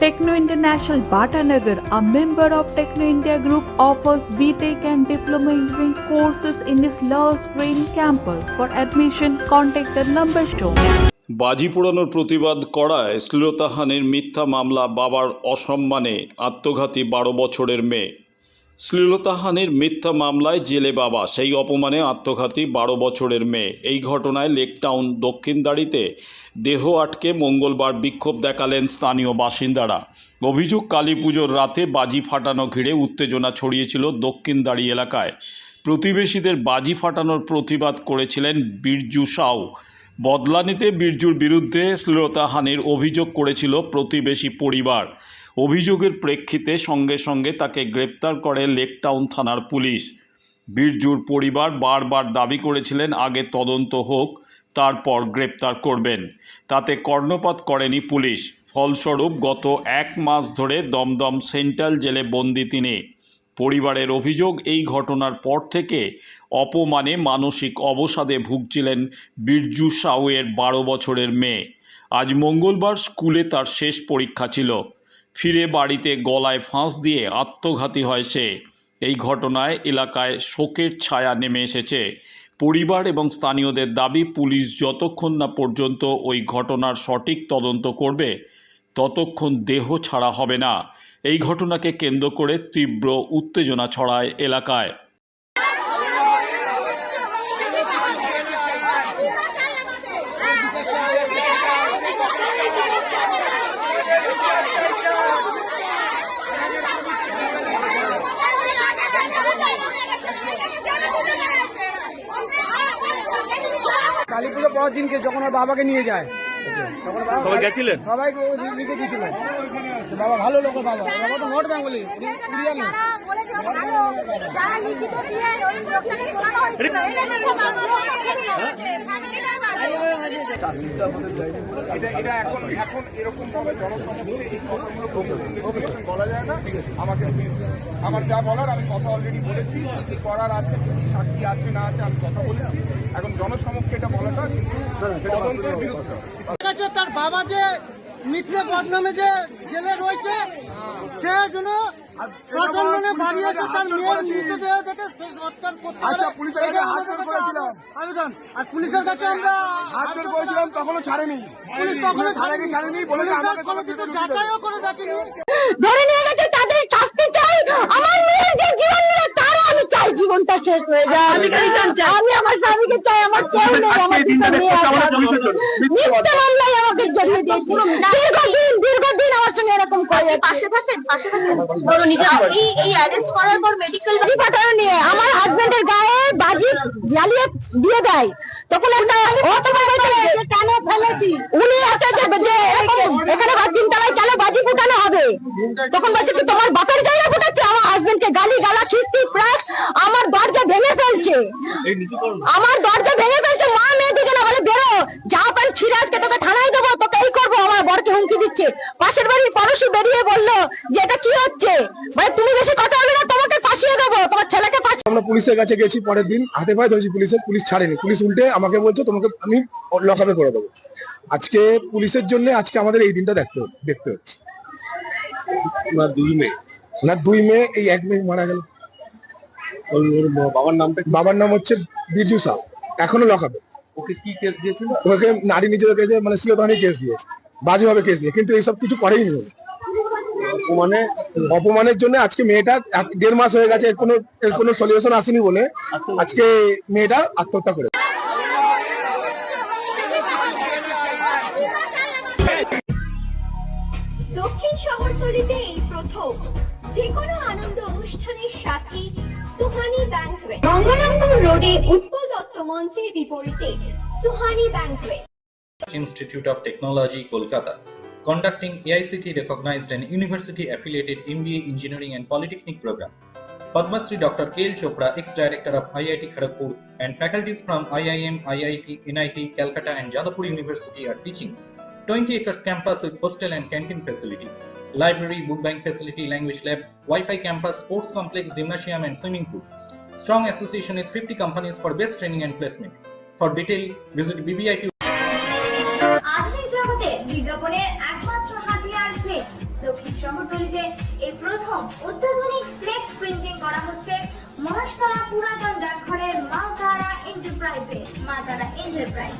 Techno International Bhatanagar, a member of Techno India Group, offers BTEC and Diploma Engineering courses in its Love Spring campus. For admission, contact the number shown. বাজি পোড়ানোর প্রতিবাদ করায় শ্লীলতাহানের মিথ্যা মামলা বাবার অসম্মানে আত্মঘাতী বারো বছরের মেয়ে শ্লীলতাহানির মিথ্যা মামলায় জেলে বাবা, সেই অপমানে আত্মঘাতী বারো বছরের মেয়ে। এই ঘটনায় লেকটাউন দক্ষিণদাড়িতে দেহ আটকে মঙ্গলবার বিক্ষোভ দেখালেন স্থানীয় বাসিন্দারা। অভিযোগ, কালী পুজোর রাতে বাজি ফাটানো ঘিরে উত্তেজনা ছড়িয়েছিল দক্ষিণদাড়ি এলাকায়। প্রতিবেশীদের বাজি ফাটানোর প্রতিবাদ করেছিলেন বীরজু সাউ। বদলানিতে বীরজুর বিরুদ্ধে শ্লীলতাহানির অভিযোগ করেছিল প্রতিবেশী পরিবার। অভিযোগের প্রেক্ষিতে সঙ্গে সঙ্গে তাকে গ্রেপ্তার করে লেকটাউন থানার পুলিশ। বীরজুর পরিবার বারবার দাবি করেছিলেন, আগে তদন্ত হোক, তারপর গ্রেপ্তার করবেন। তাতে কর্ণপাত করেনি পুলিশ। ফলস্বরূপ, গত এক মাস ধরে দমদম সেন্ট্রাল জেলে বন্দি তিনি। পরিবারের অভিযোগ, এই ঘটনার পর থেকে অপমানে মানসিক অবসাদে ভুগছিলেন বীরজু সাউয়ের বারো বছরের মেয়ে। আজ মঙ্গলবার স্কুলে তার শেষ পরীক্ষা ছিল। ফিরে বাড়িতে গলায় ফাঁস দিয়ে আত্মঘাতী হয় সে। এই ঘটনায় এলাকায় শোকের ছায়া নেমে এসেছে। পরিবার এবং স্থানীয়দের দাবি, পুলিশ যতক্ষণ না পর্যন্ত ওই ঘটনার সঠিক তদন্ত করবে, ততক্ষণ দেহ ছাড়া হবে না। এই ঘটনাকে কেন্দ্র করে তীব্র উত্তেজনা ছড়ায় এলাকায়। কালী পুজো পরের দিনকে যখন ওর বাবাকে নিয়ে যায় সবাই গেছিলেন? লিখে দিয়েছিল তো বাবা ভালো লোক বাবা। বাবা তো নট বেঙ্গলি ভালো। এটা এটা এখন এখন এরকম ভাবে জনসমক্ষে এই কথাগুলো বলা যায় না। আমাকে আমার যা বলার আমি কথা অলরেডি বলেছি কি করার আছে কি সাক্ষী আছে না আছে আমি কথা বলেছি। এখন জনসমক্ষে এটা বলাটা কিন্তু তদন্তের বিরুদ্ধে। তার বাবা যে মিথ্যে বদনামে যে জেলে রয়েছে সে জন্য সসম্মানে বাড়িয়েছে তার মেয়ের মৃতদেহ দেখে সে সৎকার করতে আচ্ছা। আবেদন। আর পুলিশের কাছে আমরা করেছিলাম তখনও ছাড়েনি। পুলিশ কখনো থানাকে ছাড়েনি যাচাইও করে দেখেনি। ধরে নিয়ে গেছে তাদের শাস্তি চাই আমার মেয়ের যে জীবন নিয়ে তারও আমি চাই জীবনটা শেষ হয়ে যায় আমি আমার স্বামীকে চাই আমার কেউ নেই আমার দুটো মেয়ে আছে। মিথ্যে মামলায় আমাকে জড়িয়ে দিয়েছে। দীর্ঘদিন দীর্ঘদিন আমার সঙ্গে এরকম করে পাশে থাকেন পাশে থাকেন। এই এই অ্যারেস্ট করার পর মেডিকেল পাঠানো নিয়ে আমার হাজবেন্ডের গায়ে বাজি জ্বালিয়ে দিয়ে দেয়। তখন একটা কেন ফেলেছি? উনি আছে যে যে এখানে বাদ দিন তালায় কেন বাজি ফুটানো হবে? তখন বলছে কি তোমার বাপের জায়গা ফুটাচ্ছে আমার হাজবেন্ডকে গালি গালা খিস্তি প্রাস আমার দরজা ভেঙে ফেলছে আমার দরজা ভেঙে ফেলছে মা মেয়ে দুজনে বলে বেরো। যা পান ছিঁড়ে আজকে তোকে থানায় দেবো তোকে এই করব আমার বরকে হুমকি দিচ্ছে। পাশের বাড়ির পড়োশি বেরিয়ে বলল যে এটা কি হচ্ছে? মানে তুমি বেশি কথা বলে না তোমাকে ফাঁসিয়ে দেবো তোমার ছেলেকে ফাঁসি আমরা পুলিশের কাছে গেছি পরের দিন হাতে পায়ে ধরেছি পুলিশের পুলিশ ছাড়েনি। পুলিশ উল্টে আমাকে বলছে তোমাকে আমি লকআপে করে দেবো। আজকে পুলিশের জন্য আজকে আমাদের এই দিনটা দেখতে দেখতে হচ্ছে। না দুই মেয়ে। না দুই মেয়ে এই এক মেয়ে মারা গেল। ওর ওর বাবার নামটা কি? বাবার নাম হচ্ছে বিরজু সাউ এখনও লকআপে ওকে কি কেস দিয়েছিল? ওকে নারী নিজেদের কাছে মানে শ্লীলতাহানি কেস দিয়েছে। বাজেভাবে কেস দিয়ে কিন্তু এইসব কিছু করেই নি ও। মানে অপমানের জন্য আজকে মেয়েটা এক- দেড় মাস হয়ে গেছে এর কোনো এর কোনো সলিউশন আসেনি বলে আজকে মেয়েটা আত্মহত্যা করে। দক্ষিণ শহরতলিতে এই প্রথম। যে কোনো আনন্দ অনুষ্ঠানের সাথে সুহানি ব্যাংকুয়েট গঙ্গারামপুর রোডে উৎপল দত্ত মঞ্চের বিপরীতে Suhani banquet Institute of Technology, Kolkata, conducting AICT recognized and university affiliated MBA Engineering and Polytechnic program. Padma Shri Dr. K.L. Chopra, ex-director of IIT Kharagpur, and faculties from IIM, IIT, NIT, Calcutta, and Jadavpur University are teaching. 20 acres campus with hostel and canteen facilities, library, book bank facility, language lab, Wi-Fi campus, sports complex, gymnasium, and swimming pool. Strong association with 50 companies for best training and placement. For detail, visit BBIT আধুনিক জগতে বিজ্ঞাপনের একমাত্র হাতিয়ার flakes শহরতলিতে করা হচ্ছে মহাশতলা পুরাতন ডাকঘরের মালতারা এন্টারপ্রাইজে মালতারা enterprise